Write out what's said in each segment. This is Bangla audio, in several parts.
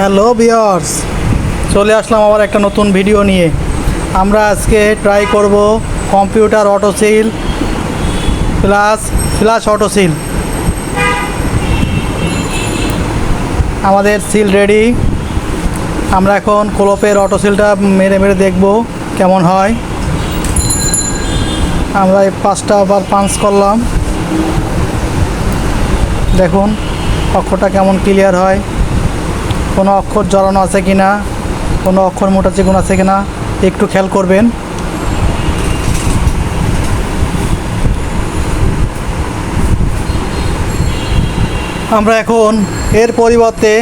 হ্যালো বিয়ার্স চলে আসলাম আবার একটা নতুন ভিডিও নিয়ে। আমরা আজকে ট্রাই করব computer auto seal plus flash auto seal আমাদের সিল রেডি আমরা এখন কোলপের অটো সিলটা মেরে মেরে দেখব কেমন হয়। আমরা এই পাঁচটা আবার পাঞ্চ করলাম। দেখুন, অক্ষরটা কেমন ক্লিয়ার হয়। কোনো অক্ষর জড়ানো আছে কি না? কোনো অক্ষর মোটা চিকুন আছে কি না? একটু খেয়াল করবেন। আমরা এখন এর পরিবর্তে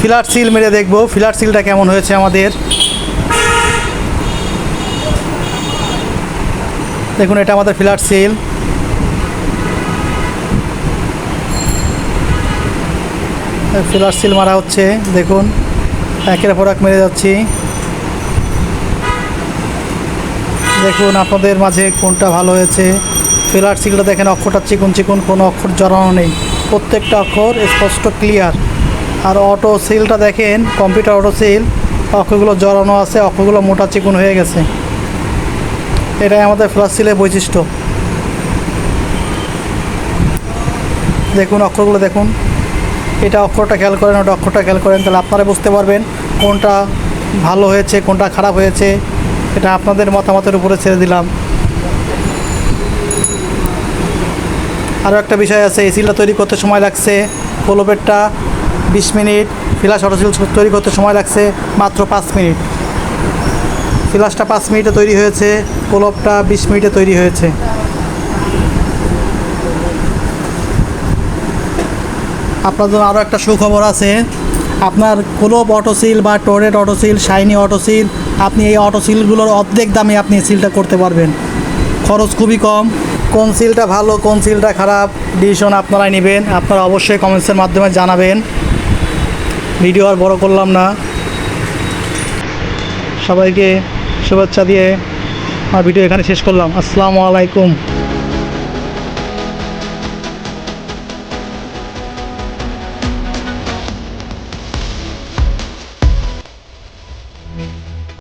ফিলার সিল মেরে দেখব। ফিলার সিলটা কেমন হয়েছে আমাদের? দেখুন, এটা আমাদের ফিলার সিল। ফিলার সিল মারা হচ্ছে, দেখুন। একের পর এক মেরে যাচ্ছি। দেখুন আপনাদের মাঝে কোনটা ভালো হয়েছে। ফিলার সিলটা দেখেন, অক্ষরটা চিকুন চিকুন, কোনো অক্ষর জড়ানো নেই। প্রত্যেকটা অক্ষর স্পষ্ট ক্লিয়ার আর অটো সিলটা দেখেন কম্পিউটার অটো সিল অক্ষরগুলো জড়ানো আছে, অক্ষরগুলো মোটা চিকুন হয়ে গেছে। এটাই আমাদের ফ্লাশ সিলের বৈশিষ্ট্য। দেখুন, অক্ষরগুলো দেখুন। এটা অক্ষরটা খেয়াল করেন, ওটা অক্ষরটা খেয়াল করেন, তাহলে আপনারা বুঝতে পারবেন কোনটা ভালো হয়েছে, কোনটা খারাপ হয়েছে। এটা আপনাদের মতামতের উপরে ছেড়ে দিলাম। আরও একটা বিষয় আছে এসিলটা তৈরি করতে সময় লাগছে। পোলোপেটটা বিশ মিনিট ফ্লাশ অটোসিল তৈরি করতে সময় লাগছে মাত্র পাঁচ মিনিট। ফ্লাশটা পাঁচ মিনিটে তৈরি হয়েছে, পোলপটা বিশ মিনিটে তৈরি হয়েছে। জন্য আরও একটা সুখবর আছে। আপনার কোলব অটোসিল বা টোরেট অটোসিল শাইনি অটোসিল আপনি এই অটোসিলগুলোর অর্ধেক দামে আপনি সিলটা করতে পারবেন। খরচ খুবই কম। কোন সিলটা ভালো, কোন সিলটা খারাপ ডিসিশন আপনারাই নেবেন। আপনারা অবশ্যই কমেন্টসের মাধ্যমে জানাবেন। ভিডিও আর বড় করলাম না। সবাইকে শুভেচ্ছা দিয়ে আমার ভিডিও এখানে শেষ করলাম। আসসালামু আলাইকুম।